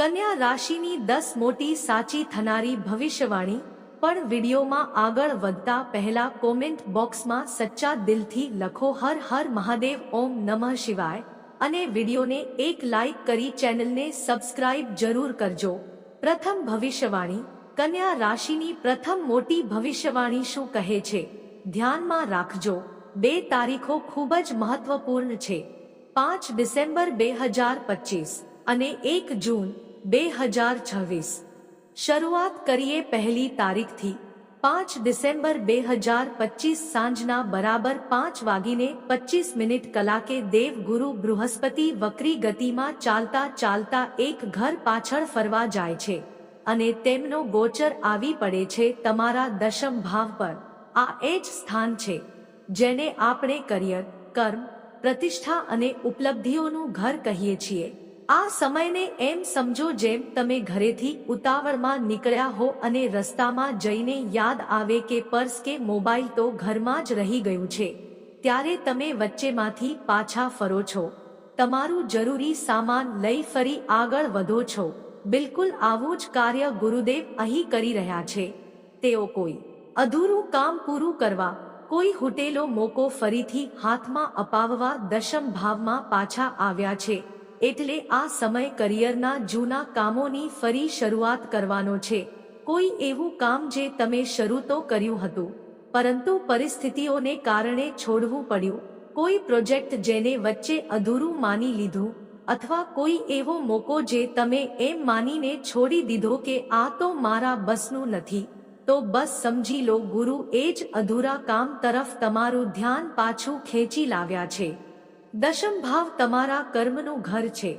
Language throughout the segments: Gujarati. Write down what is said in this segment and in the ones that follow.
કન્યા રાશિની દસ મોટી સાચી થનારી ભવિષ્યવાણી પણ વિડીયોમાં આગળ વધતા પહેલા કોમેન્ટ બોક્સમાં સચ્ચા દિલથી લખો હર હર મહાદેવ ઓમ નમઃ શિવાય અને વિડીયોને એક લાઈક કરી ચેનલને સબસ્ક્રાઇબ જરૂર કરજો. પ્રથમ ભવિષ્યવાણી, કન્યા રાશિની પ્રથમ મોટી ભવિષ્યવાણી શું કહે છે? ધ્યાનમાં રાખજો, બે તારીખો ખૂબ જ મહત્વપૂર્ણ છે. પાંચ ડિસેમ્બર બે હજાર પચીસ અને એક જૂન બે હજાર છવ્વીસ. શરૂઆત કરીએ પહેલી તારીખથી, પાંચ ડિસેમ્બર બે હજાર પચીસ સાંજના બરાબર પાંચ વાગીને પચીસ મિનિટ કલાકે દેવગુરુ બૃહસ્પતિ વક્રી ગતિમાં ચાલતા ચાલતા એક ઘર પાછળ ફરવા જાય છે અને તેમનો ગોચર આવી પડે છે તમારા દશમ ભાવ પર. આ એ જ સ્થાન છે જેને આપણે કરિયર, કર્મ, પ્રતિષ્ઠા અને ઉપલબ્ધિઓનું ઘર કહીએ છીએ. આ સમયને એમ સમજો જેમ તમે ઘરેથી ઉતાવળમાં નીકળ્યા હો અને રસ્તામાં જઈને યાદ આવે કે પર્સ કે મોબાઈલ તો ઘરમાં જ રહી ગયું છે. ત્યારે તમે વચ્ચેમાંથી પાછા ફરો છો. તમારું જરૂરી સામાન લઈ ફરી આગળ વધો છો. બિલકુલ આવું જ કાર્ય ગુરુદેવ અહીં કરી રહ્યા છે. તેઓ કોઈ અધૂરું કામ પૂરું કરવા, કોઈ હુટેલો મોકો ફરીથી હાથમાં અપાવવા દશમ ભાવમાં પાછા આવ્યા છે. એટલે આ સમય કરિયરના જૂના કામોની ફરી શરૂઆત કરવાનો છે. કોઈ એવું કામ જે તમે શરૂ તો કર્યું હતું, પરંતુ પરિસ્થિતિઓને કારણે છોડવું પડ્યું. કોઈ પ્રોજેક્ટ જેને વચ્ચે અધૂરું માની લીધું, અથવા કોઈ એવો મોકો જે તમે એમ માનીને છોડી દીધો કે આ તો મારા બસનું નથી, તો બસ સમજી લો, ગુરુ એ જ અધૂરા કામ તરફ તમારું ધ્યાન પાછું ખેંચી લાવ્યા છે. દશમ ભાવ તમારા કર્મનું ઘર છે,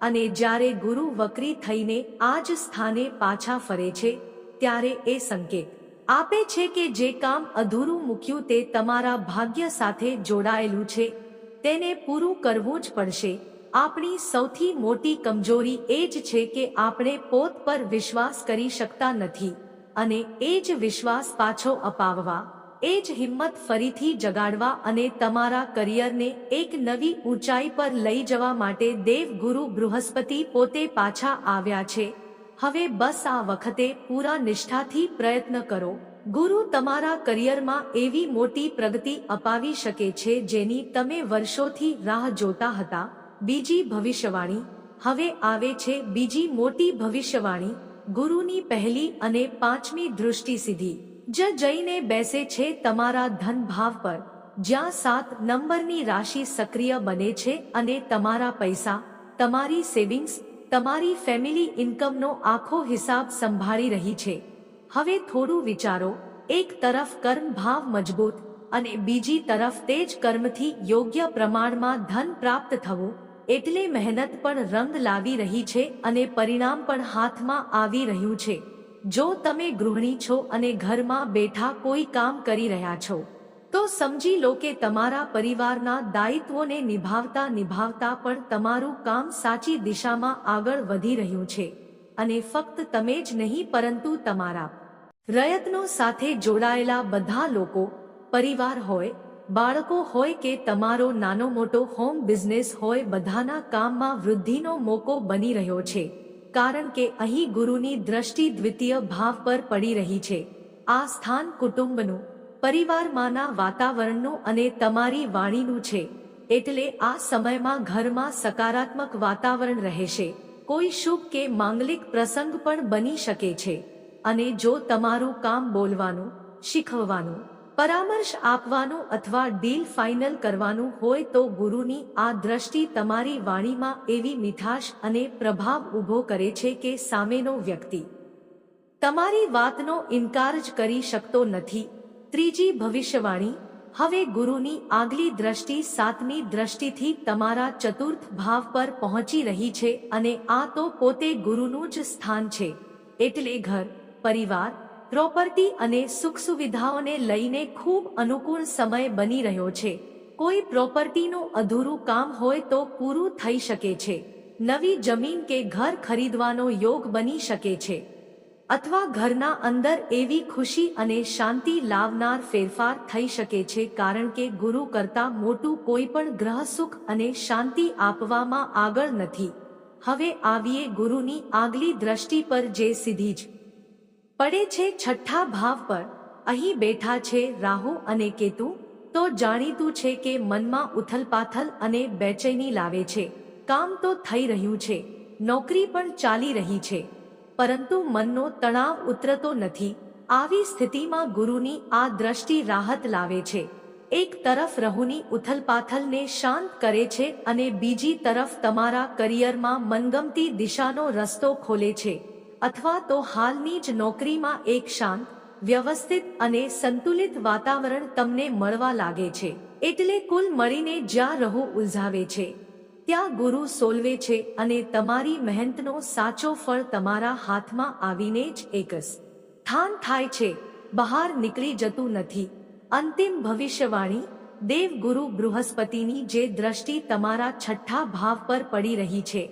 અને જ્યારે ગુરુ વક્રી થઈને આ જ સ્થાને પાછા ફરે છે, ત્યારે એ સંકેત આપે છે કે જે કામ અધૂરું મૂક્યું તે તમારા ભાગ્ય સાથે જોડાયેલું છે, તેને પૂરું કરવું જ પડશે. આપણી સૌથી મોટી કમજોરી એ જ છે કે આપણે પોત પર વિશ્વાસ કરી શકતા નથી, અને એ જ વિશ્વાસ પાછો અપાવવા એ જ હિંમત ફરીથી જગાડવા અને તમારા કરિયરને એક નવી ઊંચાઈ પર લઈ જવા માટે દેવગુરુ બૃહસ્પતિ પોતે પાછા આવ્યા છે. હવે બસ આ વખતે પૂરા નિષ્ઠાથી પ્રયત્ન કરો. ગુરુ તમારા કરિયરમાં એવી મોટી પ્રગતિ અપાવી શકે છે જેની તમે વર્ષોથી રાહ જોતા હતા. બીજી ભવિષ્યવાણી. હવે આવે છે બીજી મોટી ભવિષ્યવાણી. ગુરુની પહેલી અને પાંચમી દૃષ્ટિ સીધી જ જઈને બેસે છે તમારા ધન ભાવ પર, જ્યાં સાત નંબરની રાશિ સક્રિય બને છે અને તમારા પૈસા, તમારી સેવિંગ્સ, તમારી ફેમિલી ઇન્કમનો આખો હિસાબ સંભાળી રહી છે. હવે થોડું વિચારો, એક તરફ કર્મ ભાવ મજબૂત અને બીજી તરફ તે જ કર્મથી યોગ્ય પ્રમાણમાં ધન પ્રાપ્ત થવું, એટલે મહેનત પણ રંગ લાવી રહી છે અને પરિણામ પણ હાથમાં આવી રહ્યું છે. જો તમે ગૃહિણી છો અને ઘરમાં બેઠા કોઈ કામ કરી રહ્યા છો, તો સમજી લો કે તમારા પરિવારના દાયિત્વોને નિભાવતા નિભાવતા પણ તમારું કામ સાચી દિશામાં આગળ વધી રહ્યું છે અને ફક્ત તમે જ નહીં, પરંતુ તમારા પ્રયત્નો સાથે જોડાયેલા બધા લોકો, પરિવાર હોય, બાળકો હોય કે તમારો નાનો મોટો હોમ બિઝનેસ હોય, બધાના કામમાં વૃદ્ધિનો મોકો બની રહ્યો છે. કારણ કે અહીં ગુરુની દ્રષ્ટિ દ્વિતીય ભાવ પર પડી રહી છે. આ સ્થાન કુટુંબનું, પરિવારમાંના વાતાવરણનું અને તમારી વાણીનું છે. એટલે આ સમયમાં ઘરમાં સકારાત્મક વાતાવરણ રહેશે કોઈ શુભ કે માંગલિક પ્રસંગ પણ બની શકે છે. અને જો તમારું કામ બોલવાનું, શીખવવાનું પરામર્શ આપવાનું અથવા ડીલ ફાઇનલ કરવાનું હોય તો ગુરુની આ દ્રષ્ટિ તમારી વાણીમાં એવી મીઠાશ અને પ્રભાવ ઊભો કરે છે કે સામેનો વ્યક્તિ તમારી વાતનો ઇનકાર જ કરી શકતો નથી. ત્રીજી ભવિષ્યવાણી, હવે ગુરુની આગલી દ્રષ્ટિ સાતમી દ્રષ્ટિથી તમારા ચતુર્થ ભાવ પર પહોંચી રહી છે અને આ તો પોતે ગુરુનું જ સ્થાન છે. એટલે ઘર, પરિવાર પ્રોપર્ટી અને સુખ સુવિધાઓને લઈને ખૂબ અનુકૂળ સમય બની રહ્યો છે. કોઈ પ્રોપર્ટીનું અધૂરું કામ હોય તો પૂરું થઈ શકે છે. નવી જમીન કે ઘર ખરીદવાનો યોગ બની શકે છે. અથવા ઘરના અંદર એવી ખુશી અને શાંતિ લાવનાર ફેરફાર થઈ શકે છે કારણ કે ગુરુ કરતા મોટું કોઈ પણ ગ્રહ સુખ અને શાંતિ આપવામાં આગળ નથી. હવે આવીએ ગુરુની આગલી દ્રષ્ટિ પર જે સીધી જ પડે છે છઠ્ઠા ભાવ પર. અહીં બેઠા છે રાહુ અને કેતુ, તો જાણીતું છે કે મનમાં ઉથલપાથલ અને બેચેની લાવે છે. કામ તો થઈ રહ્યું છે, નોકરી પણ ચાલી રહી છે. પરંતુ મનનો તણાવ ઉતરતો નથી. આવી સ્થિતિમાં ગુરુની આ દ્રષ્ટિ રાહત લાવે છે. એક તરફ રહુની ઉથલપાથલને શાંત કરે છે અને બીજી તરફ તમારા કરિયરમાં મનગમતી દિશાનો રસ્તો ખોલે છે. અથવા તો હાલની જ નોકરીમાં એક શાંત, વ્યવસ્થિત અને સંતુલિત વાતાવરણ તમને મળવા લાગે છે. એટલે કુલ મળીને જ્યાં રહુ ઉલઝાવે છે. ત્યાં ગુરુ સોલવે છે અને તમારી મહેનતનો સાચો ફળ તમારા હાથમાં આવીને જ એકસ. સ્થાન થાય છે. બહાર નીકળી જતું નથી. અંતિમ ભવિષ્યવાણી, દેવગુરુ બૃહસ્પતિની જે દ્રષ્ટિ તમારા છઠ્ઠા ભાવ પર પડી રહી છે.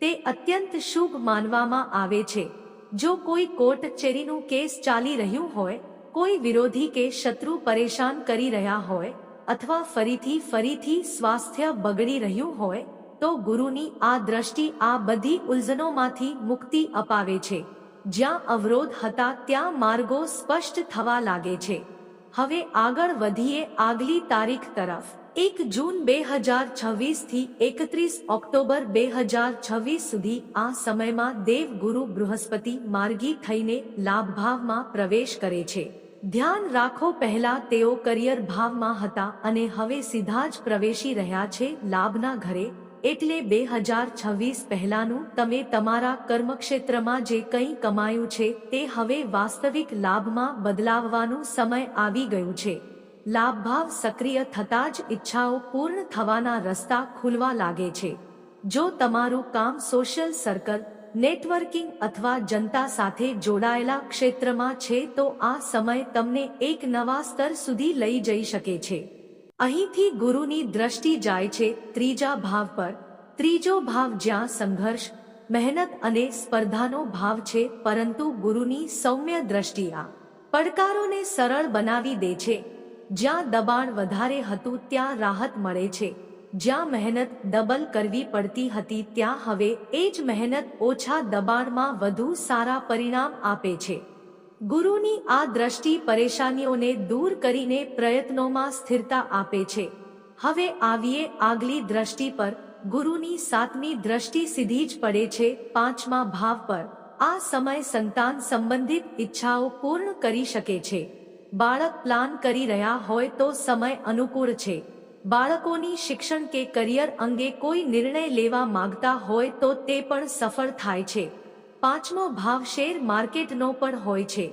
તે અત્યંત શુભ માનવામાં આવે છે. જો કોઈ કોર્ટ ચેરીનું કેસ ચાલી રહ્યું હોય, કોઈ વિરોધી કે શત્રુ પરેશાન કરી રહ્યા હોય, અથવા ફરીથી ફરીથી સ્વાસ્થ્ય બગડી રહ્યું હોય, તો ગુરુની આ દ્રષ્ટિ આ બધી ઉલઝનોમાંથી મુક્તિ અપાવે છે. જ્યાં અવરોધ હતા ત્યાં માર્ગો સ્પષ્ટ થવા લાગે છે. હવે આગળ વધીએ આગલી તારીખ તરફ. એક જૂન બે હજાર છવ્વીસથી એકત્રીસ ઓક્ટોબર બે હજાર છવ્વીસ સુધી આ સમયમાં દેવગુરુ બૃહસ્પતિ માર્ગી થઈને લાભભાવમાં પ્રવેશ કરે છે. ધ્યાન રાખો પહેલા તેઓ કરિયર ભાવમાં હતા અને હવે સીધા જ પ્રવેશી રહ્યા છે લાભના ઘરે. એટલે બે હજાર છવ્વીસ પહેલાનું તમે તમારા કર્મક્ષેત્રમાં જે કંઈ કમાયું છે તે હવે વાસ્તવિક લાભમાં બદલાવવાનું સમય આવી ગયું છે. લાભભાવ સક્રિય થતાં જ ઈચ્છાઓ પૂર્ણ થવાના રસ્તા ખુલવા લાગે છે. જો તમારું કામ સોશિયલ સર્કલ નેટવર્કિંગ અથવા જનતા સાથે જોડાયેલા ક્ષેત્રમાં છે તો આ સમય તમને એક નવા સ્તર સુધી લઈ જઈ શકે છે. અહીંથી ગુરુની દ્રષ્ટિ જાય છે ત્રીજા ભાવ પર. ત્રીજો ભાવ જ્યાં સંઘર્ષ, મહેનત અને સ્પર્ધાનો ભાવ છે પરંતુ ગુરુની સૌમ્ય દ્રષ્ટિ આ. પડકારોને સરળ બનાવી દે છે. જ્યાં દબાણ વધારે હતું ત્યાં રાહત મળે છે. જ્યાં મહેનત ડબલ કરવી પડતી હતી ત્યાં હવે એ જ મહેનત ઓછા દબાણમાં વધુ સારા પરિણામ આપે છે. ગુરુની આ દ્રષ્ટિ પરેશાનીઓને દૂર કરીને પ્રયત્નોમાં સ્થિરતા આપે છે. હવે આવીએ આગલી દ્રષ્ટિ પર. ગુરુની સાતમી દ્રષ્ટિ સીધી જ પડે છે પાંચમા ભાવ પર. આ સમય સંતાન સંબંધિત ઈચ્છાઓ પૂર્ણ કરી શકે છે. બાળક પ્લાન કરી રહ્યા હોય તો સમય અનુકૂળ છે. બાળકોની શિક્ષણ કે કરિયર અંગે કોઈ નિર્ણય લેવા માંગતા હોય તો તે પણ સફળ થાય છે. પાંચમો ભાવ શેર માર્કેટનો પણ હોય છે.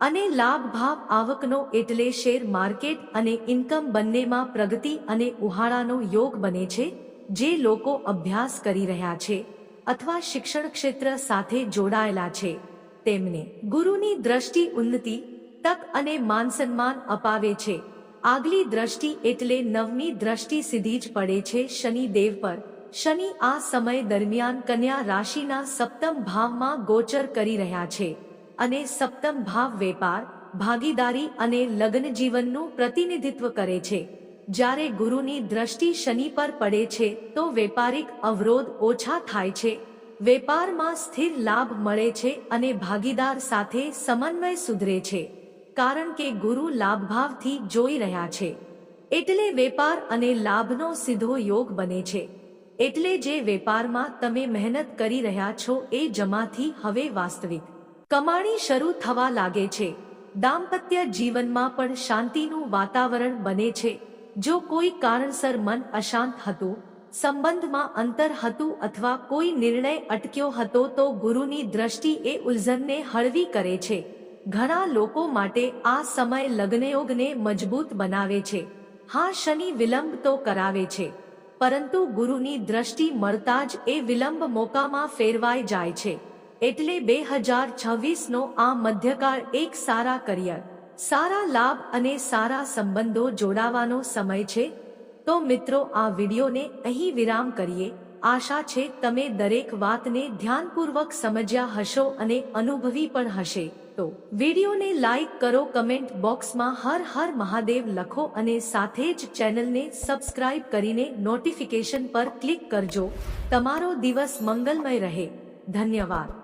અને લાભ ભાવ આવકનો એટલે શેર માર્કેટ અને ઇન્કમ બંનેમાં પ્રગતિ અને ઉહાળાનો યોગ બને છે, જે લોકો અભ્યાસ કરી રહ્યા છે અથવા શિક્ષણ ક્ષેત્ર સાથે જોડાયેલા છે. તેમને ગુરુની દ્રષ્ટિ ઉન્નતિ તક અને માન સન્માન અપાવે છે. આગલી દ્રષ્ટિ એટલે નવમી દ્રષ્ટિ સીધી જ પડે છે શનિ દેવ પર. શનિ આ સમય દરમિયાન કન્યા રાશિના સપ્તમ ભાવમાં ગોચર કરી રહ્યા છે અને સપ્તમ ભાવ વેપાર, ભાગીદારી અને લગ્ન જીવનનું પ્રતિનિધિત્વ કરે છે. જ્યારે ગુરુની દ્રષ્ટિ શનિ પર પડે છે તો વેપારિક અવરોધ ઓછા થાય છે. વેપારમાં સ્થિર લાભ મળે છે અને ભાગીદાર સાથે સમન્વય સુધરે છે. કારણ કે ગુરુ લાભભાવથી જોઈ રહ્યા છે. એટલે વેપાર અને લાભનો સીધો યોગ બને છે. એટલે જે વેપારમાં તમે મહેનત કરી રહ્યા છો એ જમાથી હવે વાસ્તવિક. કમાણી શરૂ થવા લાગે છે. દાંપત્ય જીવનમાં પણ શાંતિનું વાતાવરણ બને છે. જો કોઈ કારણસર મન અશાંત હતું, સંબંધમાં અંતર હતું અથવા કોઈ નિર્ણય અટક્યો હતો તો ગુરુની દ્રષ્ટિ એ ઉલઝનને હળવી કરે છે. ઘણા લોકો માટે આ સમય લગ્નયોગને મજબૂત બનાવે છે. હા, શનિ વિલંબ તો કરાવે છે. પરંતુ ગુરુની દ્રષ્ટિ મળતા જ એ વિલંબ મોકામાં ફેરવાઈ જાય છે. એટલે બે હજાર છવ્વીસનો આ મધ્યકાળ એક સારા કરિયર, સારા લાભ અને સારા સંબંધો જોડાવાનો સમય છે. તો મિત્રો, આ વિડીયોને અહીં વિરામ કરીએ. આશા છે તમે દરેક વાતને ધ્યાનપૂર્વક સમજ્યા હશો અને અનુભવી પણ હશે. તો વિડીયોને લાઈક કરો, કમેન્ટ બોક્સમાં હર હર મહાદેવ લખો અને સાથે જ ચેનલને સબસ્ક્રાઇબ કરીને નોટિફિકેશન પર ક્લિક કરજો. તમારો દિવસ મંગલમય રહે. ધન્યવાદ.